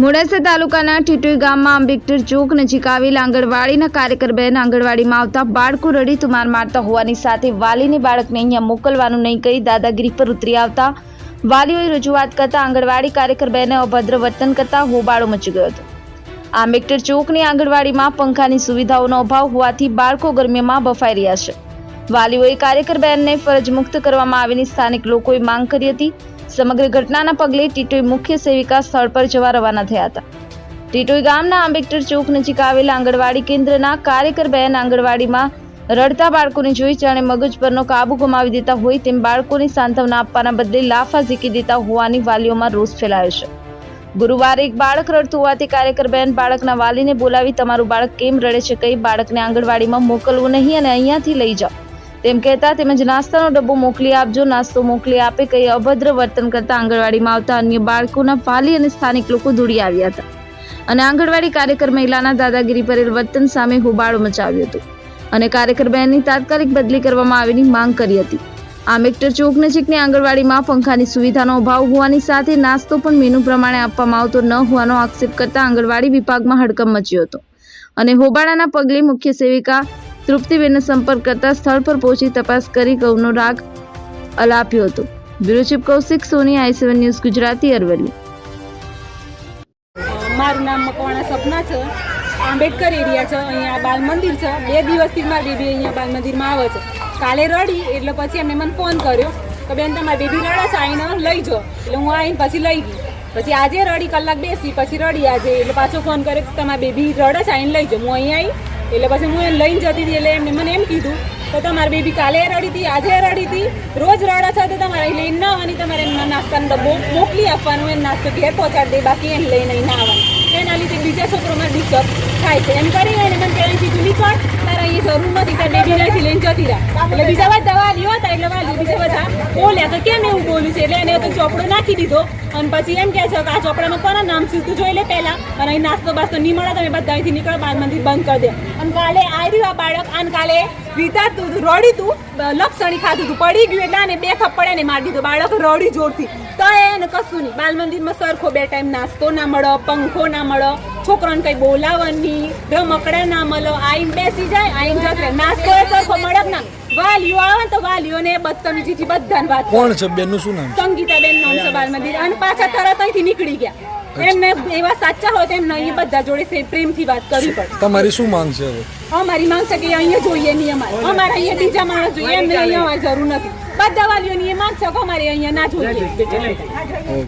મોડાસા તાલુકાના ટીટોઈ ગામમાં આંબેડકર ચોક નજીક આવેલ આંગણવાડીના કાર્યકરબેન આંગણવાડીમાં આવતા બાળકો રડી તુમાર મારતા હોવાની સાથે વાલીને બાળકને અહીંયા મોકલવાનું નહીં કહી દાદાગીરી પર ઉતરી આવતા વાલીઓએ રજૂઆત કરતા આંગણવાડી કાર્યકર બહેને અભદ્ર વર્તન કરતા હોબાળો મચી ગયો હતો. આંબેડકર ચોકની આંગણવાડીમાં પંખાની સુવિધાઓનો અભાવ હોવાથી બાળકો ગરમીમાં બફાઈ રહ્યા છે. વાલીઓએ કાર્યકરબેનને ફરજ મુક્ત કરવામાં આવીને સ્થાનિક લોકોએ માંગ કરી હતી. સમગ્ર ઘટનાના પગલે ટીટોઈ મુખ્ય સેવિકા સ્થળ પર જવા રવાના થયા હતા. ટીટોઈ ગામના આંબેડકર ચોક નજીક આવેલા આંગણવાડી કેન્દ્રના કાર્યકરબેન આંગણવાડીમાં રડતા બાળકોને જોઈ જાણે મગજ પરનો કાબુ ગુમાવી દેતા હોય તેમ બાળકોને સાંત્વના આપવાના બદલે લાફા ઝીકી દેતા હોવાની વાલીઓમાં રોષ ફેલાયો છે. ગુરુવારે એક બાળક રડતું હોવાથી કાર્યકર બહેન બાળકના વાલીને બોલાવી, તમારું બાળક કેમ રડે છે? કઈ બાળકને આંગણવાડીમાં મોકલવું નહીં અને અહીંયાથી લઈ જાઓ. તેમ કહેતા તેમજ નાસ્તાનો ડબ્બો મોકલી આપજો. નાસ્તો મોકલી આપે કઈ અભદ્ર વર્તન કરતા આંગણવાડીમાં આવતા અન્ય બાળકોના વાલી અને સ્થાનિક લોકો દોડી આવ્યા હતા. અને આંગણવાડી કાર્યકર મહિલાના દાદાગીરી ભરેલ વર્તન સામે હોબાળો મચાવ્યો હતો. અને કાર્યકરબેનની તાત્કાલિક બદલી કરવામાં આવેની માંગ કરી હતી. આંબેડકર ચોક નજીકની આંગણવાડીમાં પંખાની સુવિધાનો અભાવ હોવાની સાથે નાસ્તો પણ મેનુ પ્રમાણે આપવામાં આવતો ન હોવાનો આક્ષેપ કરતા આંગણવાડી વિભાગમાં હડકંપ મચ્યો હતો. અને હોબાળાના પગલે મુખ્ય સેવિકા તૃપ્તિબેનનો સંપર્ક કરતા સ્થળ પર પહોંચી તપાસ કરી ગૌનો રાગ અલાપ્યો હતો. Bureau chief Kaushik Soni, I seven news, Gujarati Aravalli. મારું નામ મકવાણા સપના છે. આંબેડકર એરિયા છે. અહીંયા બાલ મંદિર છે. બે દિવસથી મારી બેબી અહીંયા બાલ મંદિરમાં આવે છે. કાલે રડી, એટલે પછી એમને મને ફોન કર્યો કે, બેન, તમારી બેબી રડે છે. આવીને લઈ જાઓ. એટલે હું આવીને પછી લઈ ગઈ. પછી આજે રડી, કલાક બેસી, પછી રડી આજે. એટલે પાછો ફોન કર્યો તમારી બેબી રડે છે. આવીને લઈ જાઓ. હું અહીં આવી એટલે પછી હું એને લઈને જતી હતી એટલે એમને મને એમ કીધું તો તમારી બેબી કાલે રડી હતી, આજે રડી હતી, રોજ રડે છે તો તમારે લઈને ના આવવાની, તમારે નાસ્તાનો ડબ્બો મોકલી આપવાનું, એને નાસ્તો ઘેર પહોંચાડી દે, બાકી એને લઈને ના આવવાનું. એના લીધે બીજા છોકરોમાં ડિસ્ટર્બ થાય છે. એમ કરીને એને મને કહેવાય કીધું નીકળ તારા અહીં જરૂર નથી, તારે બેબી નથી લઈને જતી રહ્યા એટલે બીજા બધા વાલીઓ હતા, એટલે વાલી બીજા બધા બોલ્યા તો કેમ એવું બોલ્યું છે? એટલે એને તો ચોપડો નાખી દીધો અને પછી એમ કહે છે કે આ ચોપડામાં કોના નામ તું જોઈ લે પહેલા. અને અહીં નાસ્તો બાસ્તો નહીં મળે તમે બધા અહીંથી નીકળો મંદિર બંધ કરી દે. અને કાલે આવી આ બાળક અને કાલે રીતા તું રડી તું લપસણી ખાધું તું. પડી ગયું એટલે અને બે થપ્પડે ને મારી દીધું. બાળક રડી જોરથી. તો એને કશું નહીં. બાલ મંદિરમાં સરખો બે ટાઈમ નાસ્તો ના મળો પંખો ના મળો છોકરાને કઈ બોલાવવાની રમકડા ના મળો. આઈને બેસી જાય આઈને જતો નાસ્તો સરખો મળે ના. વાલીઓ આવે તો તો વાલીઓને બદતમીજીથી બધાને વાત. કોણ છે બેનનું શું નામ? સંગીતાબેન નામ છે બાલ મંદિર. અને પાછા તરત અહીંથી નીકળી ગયા. એમને એવા સાચા હોય તો એમને અહીંયા બધા જોડે છે પ્રેમથી વાત કરવી પડે. તમારી શું માંગ છે હવે? અમારી માંગ છે કે અહીંયા જોઈએ નહીં અમારે. અમારે અહીંયા બીજા માણસ જોઈએ એમને અહીંયા અમારે જરૂર નથી. બધા વાલીઓની એ માંગ છે કે અમારે અહીંયા ના જોઈએ.